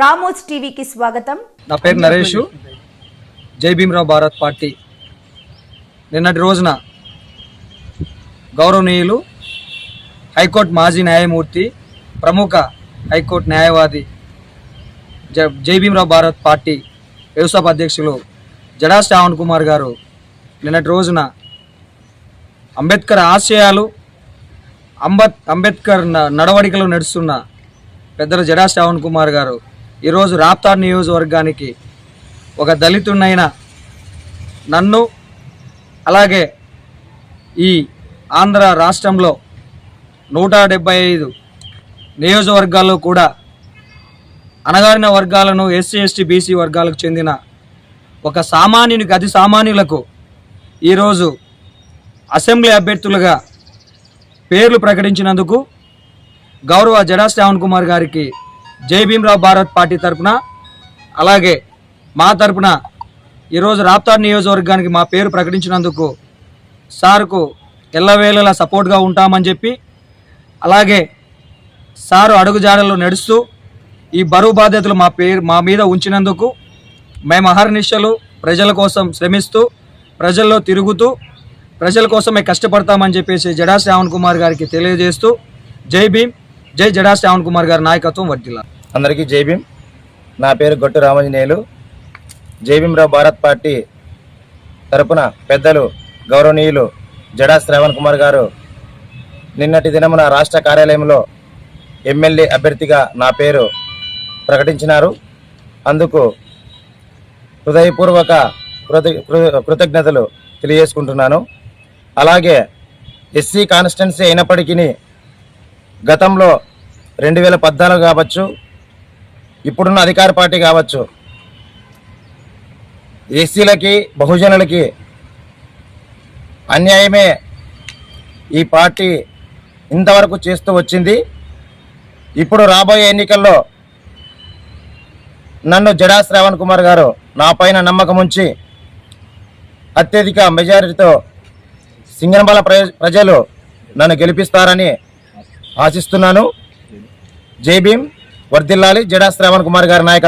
Ramos టీవీకి స్వాగతం. నా పేరు నరేష్. జై భీమరావు భారత్ పార్టీ. నిన్నటి రోజున గౌరవనీయులు హైకోర్టు మాజీ న్యాయమూర్తి ప్రముఖ హైకోర్టు న్యాయవాది జ జై భీమరావు భారత్ పార్టీ వ్యవసాయ అధ్యక్షులు జడా శ్రావణ్ కుమార్ గారు నిన్నటి రోజున అంబేద్కర్ ఆశయాలు అంబత్ అంబేద్కర్ నడవడికలు నడవడికలో నడుస్తున్న పెద్దలు జడా శ్రావణ్ కుమార్ గారు ఈరోజు రాప్తార్ నియోజకవర్గానికి ఒక దళితున్నైన నన్ను అలాగే ఈ ఆంధ్ర రాష్ట్రంలో నూట డెబ్బై ఐదు నియోజకవర్గాల్లో కూడా అణగారిన వర్గాలను ఎస్సీ ఎస్టీ బీసీ వర్గాలకు చెందిన ఒక సామాన్యునికి అతి సామాన్యులకు ఈరోజు అసెంబ్లీ అభ్యర్థులుగా పేర్లు ప్రకటించినందుకు గౌరవ జడా శ్రావణ్ కుమార్ గారికి జై భీమరావు భారత్ పార్టీ తరపున అలాగే మా తరపున ఈరోజు రాప్తార్ నియోజకవర్గానికి మా పేరు ప్రకటించినందుకు సార్కు ఎల్లవేళలా సపోర్ట్గా ఉంటామని చెప్పి అలాగే సారు అడుగుజాడల్లో నడుస్తూ ఈ బరువు బాధ్యతలు మా పేరు మా మీద ఉంచినందుకు మేము అహర్నిశలు ప్రజల కోసం శ్రమిస్తూ ప్రజల్లో తిరుగుతూ ప్రజల కోసమే కష్టపడతామని చెప్పేసి జడా శ్రావణ్ కుమార్ గారికి తెలియజేస్తూ జై భీమ్ జై జడా శ్రావణ్ కుమార్ గారి నాయకత్వం వర్దిల్లా అందరికీ జై నా పేరు గొట్టు రామంజనేయులు జైభీంరావు భారత్ పార్టీ తరపున పెద్దలు గౌరవనీయులు జడా శ్రావణ్ కుమార్ గారు నిన్నటి దినమున రాష్ట్ర కార్యాలయంలో ఎమ్మెల్యే అభ్యర్థిగా నా పేరు ప్రకటించినారు. అందుకు హృదయపూర్వక కృత కృ- కృతజ్ఞతలు తెలియజేసుకుంటున్నాను. అలాగే ఎస్సీ కాన్స్టిట్యున్సీ అయినప్పటికీ గతంలో రెండు వేల పద్నాలుగు కావచ్చు ఇప్పుడున్న అధికార పార్టీ కావచ్చు. ఎస్సీలకి బహుజనులకి అన్యాయమే ఈ పార్టీ ఇంతవరకు చేస్తూ వచ్చింది. ఇప్పుడు రాబోయే ఎన్నికల్లో నన్ను జడా శ్రావణ్ కుమార్ గారు నా పైన నమ్మకం ఉంచి అత్యధిక మెజారిటీతో సింగనమల ప్రజలు నన్ను గెలిపిస్తారని ఆశిస్తున్నాను. జై భీమ్. వర్దిల్లాలి. జడా శ్రావణ్ కుమార్ గారి నాయకత్వం